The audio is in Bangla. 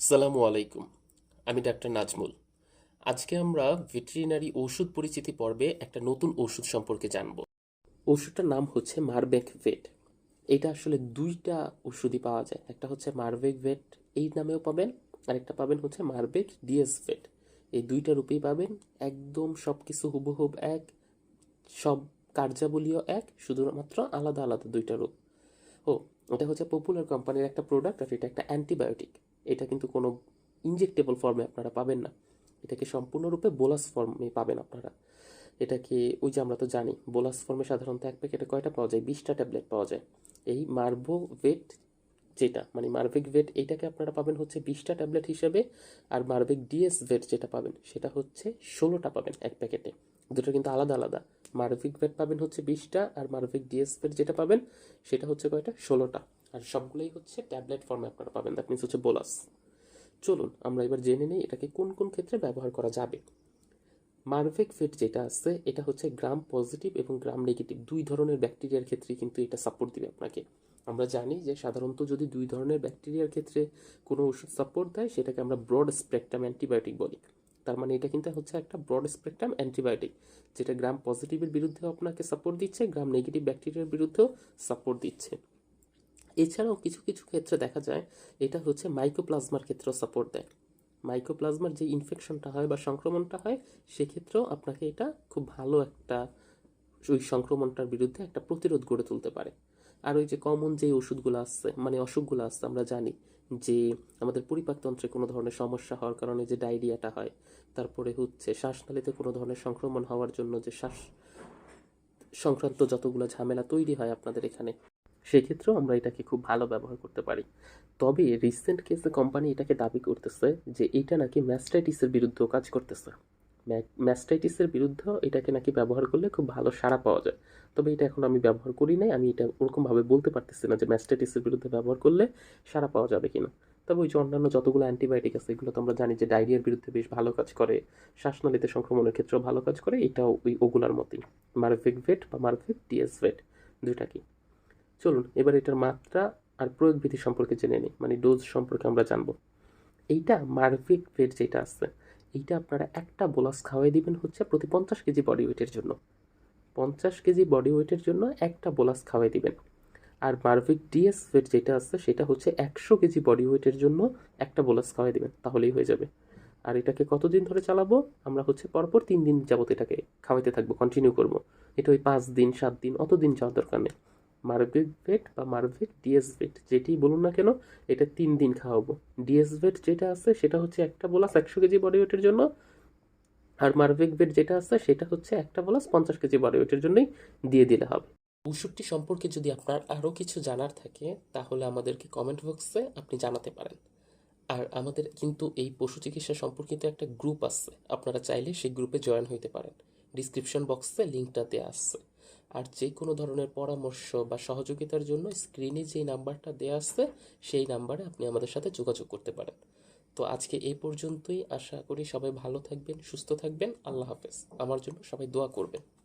সালামু আলাইকুম। আমি ডাক্তার নাজমুল। আজকে আমরা ভেটেরিনারি ওষুধ পরিচিতি পর্বে একটা নতুন ওষুধ সম্পর্কে জানব। ওষুধটার নাম হচ্ছে মারবেক ভেট। এটা আসলে দুইটা ওষুধই পাওয়া যায়। একটা হচ্ছে মারবেক ভেট, এই নামেও পাবেন। আর একটা পাবেন হচ্ছে মারবেক ডিএস ভেট। এই দুইটা রূপেই পাবেন। একদম সব কিছু হুবহুব এক, সব কার্যাবলীয় এক, শুধুমাত্র আলাদা আলাদা দুইটা রূপ। ও, এটা হচ্ছে পপুলার কোম্পানির একটা প্রোডাক্ট আর এটা একটা অ্যান্টিবায়োটিক এটা কিন্তু কোনো ইনজেক্টেবল ফর্মে আপনারা পাবেন না। এটাকে সম্পূর্ণরূপে বোলাস ফর্মে পাবেন আপনারা। এটাকে, ওই যে আমরা তো জানি বোলাস ফর্মে সাধারণত এক প্যাকেটে কয়টা পাওয়া যায়? বিশটা ট্যাবলেট পাওয়া যায়। এই মার্ভো ভেট যেটা মানে মার্ভিক ভেট এইটাকে আপনারা পাবেন হচ্ছে বিশটা ট্যাবলেট হিসেবে আর মার্ভিক ডিএস ভেট যেটা পাবেন, সেটা হচ্ছে ষোলোটা পাবেন এক প্যাকেটে দুটো কিন্তু আলাদা আলাদা। মার্ভিক ভেট পাবেন হচ্ছে বিশটা আর মার্ভিক ডিএস ভেট যেটা পাবেন, সেটা হচ্ছে কয়টা? ষোলোটা। আর সবগুলোই হচ্ছে ট্যাবলেট ফর্মে আপনারা পাবেন। দ্যাট মিনস হচ্ছে বোলাস চলুন, আমরা এবার জেনে নিই এটাকে কোন কোন ক্ষেত্রে ব্যবহার করা যাবে। মার্ভেক ফিট যেটা আছে, এটা হচ্ছে গ্রাম পজিটিভ এবং গ্রাম নেগেটিভ দুই ধরনের ব্যাকটেরিয়ার ক্ষেত্রে কিন্তু এটা সাপোর্ট দিবে আপনাকে। আমরা জানি যে সাধারণত যদি দুই ধরনের ব্যাকটেরিয়ার ক্ষেত্রে কোনো ওষুধ সাপোর্ট দেয়, সেটাকে আমরা ব্রড স্পেকট্রাম অ্যান্টিবায়োটিক বলি। তার মানে এটা কিন্তু হচ্ছে একটা ব্রড স্পেকট্রাম অ্যান্টিবায়োটিক যেটা গ্রাম পজিটিভের বিরুদ্ধেও আপনাকে সাপোর্ট দিচ্ছে গ্রাম নেগেটিভ ব্যাকটেরিয়ার বিরুদ্ধেও সাপোর্ট দিচ্ছে। এছাড়াও কিছু কিছু ক্ষেত্রে দেখা যায় এটা হচ্ছে মাইক্রোপ্লাজমার ক্ষেত্রেও সাপোর্ট দেয়। মাইক্রোপ্লাজমার যে ইনফেকশনটা হয় বা সংক্রমণটা হয়, সেক্ষেত্রেও আপনাকে এটা খুব ভালো একটা ওই সংক্রমণটার বিরুদ্ধে একটা প্রতিরোধ গড়ে তুলতে পারে। আর ওই যে কমন যে ওষুধগুলো আসছে মানে অসুখগুলো আসছে, আমরা জানি যে আমাদের পরিপাকতন্ত্রে কোনো ধরনের সমস্যা হওয়ার কারণে যে ডায়রিয়াটা হয়, তারপরে হচ্ছে শ্বাসনালীতে কোনো ধরনের সংক্রমণ হওয়ার জন্য যে শ্বাস সংক্রান্ত যতগুলো ঝামেলা তৈরি হয় আপনাদের এখানে সেক্ষেত্রেও আমরা এটাকে খুব ভালো ব্যবহার করতে পারি। তবে রিসেন্ট কেসে কোম্পানি এটাকে দাবি করতেছে যে এটা নাকি ম্যাস্টাইটিসের বিরুদ্ধেও কাজ করতেছে। ম্যাস্টাইটিসের বিরুদ্ধেও এটাকে নাকি ব্যবহার করলে খুব ভালো সাড়া পাওয়া যায়। তবে এটা এখন আমি ব্যবহার করি নাই, আমি এটা ওরকমভাবে বলতে পারতেছি না যে ম্যাস্টাইটিসের বিরুদ্ধে ব্যবহার করলে সাড়া পাওয়া যাবে কিনা। তবে ওই যে অন্যান্য যতগুলো অ্যান্টিবায়োটিক আছে, এগুলো তো আমরা জানি যে ডায়রিয়ার বিরুদ্ধে বেশ ভালো কাজ করে, শ্বাসনালীতে সংক্রমণের ক্ষেত্রেও ভালো কাজ করে, এটাও ওই ওগুলার মতোই। মারভিক ভেট বা মারভিক ডিএস ভেট দুইটা কি? চলুন, এবার এটার মাত্রা আর প্রয়োগ বিধি সম্পর্কে জেনে নিই মানে ডোজ সম্পর্কে আমরা জানব। এইটা মার্ভিক ভেট যেটা আছে, এইটা আপনারা একটা বোলাস খাওয়াই দিবেন হচ্ছে প্রতি পঞ্চাশ কেজি বডি ওয়েটের জন্য। পঞ্চাশ কেজি বডি ওয়েটের জন্য একটা বোলাস খাওয়াই দিবেন। আর মার্ভিক ডিএস ভেট যেটা আছে, সেটা হচ্ছে একশো কেজি বডি ওয়েটের জন্য একটা বোলাস খাওয়াই দিবেন, তাহলেই হয়ে যাবে। আর এটাকে কতদিন ধরে চালাবো? আমরা হচ্ছে পরপর তিন দিন যাবত এটাকে খাওয়াইতে থাকব কন্টিনিউ করব। এটা ওই পাঁচ দিন, সাত দিন অত দিন যাওয়ার দরকার নেই। মার্ভিক ভেট বা মার্ভিক ডিএস ভেট যেটি বলুন না কেন, এটা তিন দিন খাওয়াবো। ডিএস ভেট যেটা আছে, সেটা হচ্ছে একটা বোলাস একশো কেজি বডি ওয়েটের জন্য। আর মার্ভিক ভেট যেটা আছে, সেটা হচ্ছে একটা বোলাস পঞ্চাশ কেজি বডি ওয়েটের জন্যই দিয়ে দিলে হবে। ওষুধটি সম্পর্কে যদি আপনার আরও কিছু জানার থাকে, তাহলে আমাদেরকে কমেন্ট বক্সে আপনি জানাতে পারেন। আর আমাদের কিন্তু এই পশু চিকিৎসা সম্পর্কিত একটা গ্রুপ আছে, আপনারা চাইলে সেই গ্রুপে জয়েন হইতে পারেন। ডিসক্রিপশন বক্সে লিঙ্কটা দেওয়া আছে। আর যে কোনো ধরনের পরামর্শ বা সহযোগিতার জন্য স্ক্রিনে যেই নাম্বারটা দেওয়া আছে, সেই নাম্বারে আপনি আমাদের সাথে যোগাযোগ করতে পারেন। তো আজকে এই পর্যন্তই। আশা করি সবাই ভালো থাকবেন, সুস্থ থাকবেন। আল্লাহ হাফেজ। আমার জন্য সবাই দোয়া করবেন।